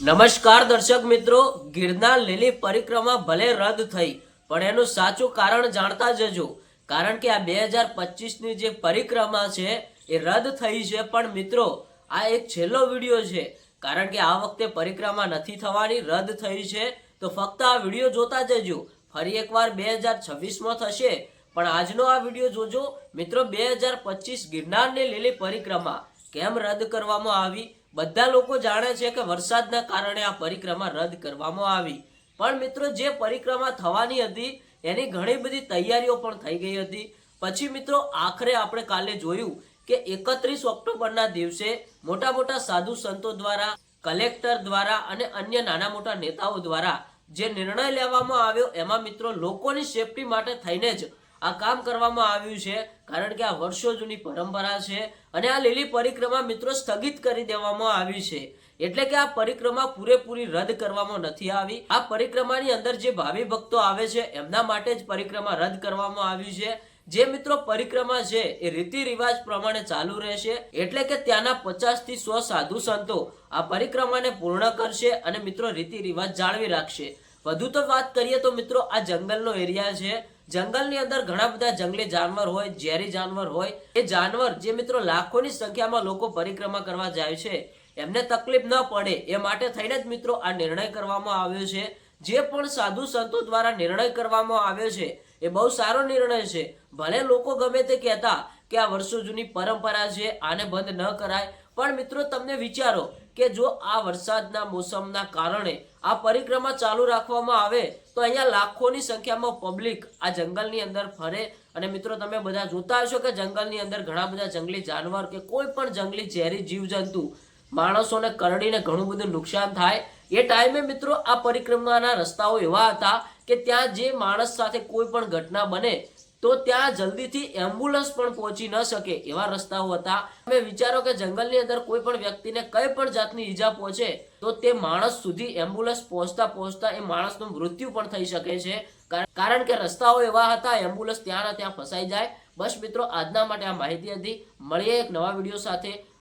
નમસ્કાર દર્શક મિત્રો, ગિરનાર લીલી પરિક્રમા ભલે રદ થઈ, પણ એનું સાચું કારણ જાણતા જજો. કારણ કે આ બે હજાર પચીસની જે પરિક્રમા છે, એ રદ થઈ છે પણ મિત્રો, આ એક છેલ્લો વીડિયો છે. કારણ કે આ વખતે પરિક્રમા નથી થવાની, રદ થઈ છે, તો ફક્ત આ વીડિયો જોતા જજો. ફરી એકવાર બે હજાર છવ્વીસમાં થશે, પણ આજનો આ વીડિયો જોજો. મિત્રો, બે હજાર પચીસ ગિરનારની લીલી પરિક્રમા કેમ રદ કરવામાં આવી? બધા લોકો જાણે છે કે વરસાદના કારણે આ પરિક્રમા રદ કરવામાં આવી. પણ મિત્રો, જે પરિક્રમા થવાની હતી, એની ઘણી બધી તૈયારીઓ પણ થઈ ગઈ હતી. પછી મિત્રો, આખરે આપણે કાલે જોયું કે એકત્રીસ ઓક્ટોબરના દિવસે મોટા મોટા સાધુ સંતો દ્વારા, કલેક્ટર દ્વારા અને અન્ય નાના મોટા નેતાઓ દ્વારા જે નિર્ણય લેવામાં આવ્યો, એમાં મિત્રો, લોકોની સેફટી માટે થઈને જ આ કામ કરવામાં આવ્યું છે, કારણ કે આ વર્ષો જૂની પરંપરા છે અને આ લીલી પરિક્રમા મિત્રો સ્થગિત કરી દેવામાં આવી છે. એટલે કે આ પરિક્રમા પૂરેપૂરી રદ કરવામાં નથી આવી. આ પરિક્રમાની અંદર જે ભાવિ ભક્તો આવે છે, એમના માટે જ પરિક્રમા રદ કરવામાં આવી છે. જે મિત્રો પરિક્રમા છે, એ રીતિ રિવાજ પ્રમાણે ચાલુ રહેશે. એટલે કે ત્યાંના પચાસથી સો સાધુ સંતો આ પરિક્રમાને પૂર્ણ કરશે અને મિત્રો રીતિ રિવાજ જાળવી રાખશે. વધુ તો વાત કરીએ તો મિત્રો આ જંગલનો એરિયા છે. જંગલની અંદર ઘણા બધા જંગલી જાનવર હોય, ઝેરી જાનવર હોય, એ જાનવર જે મિત્રો લાખોની સંખ્યામાં લોકો પરિક્રમા કરવા જાય છે, એમને તકલીફ ન પડે, એ માટે થઈને જ મિત્રો આ નિર્ણય કરવામાં આવ્યો છે. જે પણ સાધુ સંતો દ્વારા નિર્ણય કરવામાં આવ્યો છે, એ બહુ સારો નિર્ણય છે. ભલે લોકો ગમે તે કહેતા કે આ વર્ષો જૂની પરંપરા છે, આને બંધ ન કરાય, પણ મિત્રો તમને વિચારો કે જો આ વરસાદના મોસમના કારણે આ પરિક્રમા ચાલુ રાખવામાં આવે, તો અહીંયા લાખોની સંખ્યામાં પબ્લિક આ જંગલની અંદર ફરે. અને મિત્રો, તમે બધા જોતા હશો કે જંગલની અંદર ઘણા બધા જંગલી જાનવર કે કોઈ પણ જંગલી ઝેરી જીવજંતુ, માણસોને કરડીને ઘણું બધું નુકસાન થાય. એ ટાઈમે મિત્રો, આ પરિક્રમાના રસ્તાઓ એવા હતા કે ત્યાં જે માણસ સાથે કોઈ પણ ઘટના બને તો ત્યાં જલ્દીથી એમ્બ્યુલન્સ પણ પહોંચી ન શકે એવા રસ્તાઓ હતા. તમે વિચારો કે જંગલની અંદર કોઈ પણ વ્યક્તિને કઈ પણ જાતની ઈજા પહોંચે, તો તે માણસ સુધી એમ્બ્યુલન્સ પહોંચતા પહોંચતા એ માણસનું મૃત્યુ પણ થઈ શકે છે. કારણ- કે રસ્તાઓ એવા હતા, એમ્બ્યુલન્સ ત્યાંના ત્યાં ફસાઈ જાય. બસ મિત્રો, આજના માટે આ માહિતી હતી. મળીએ એક નવા વીડિયો સાથે.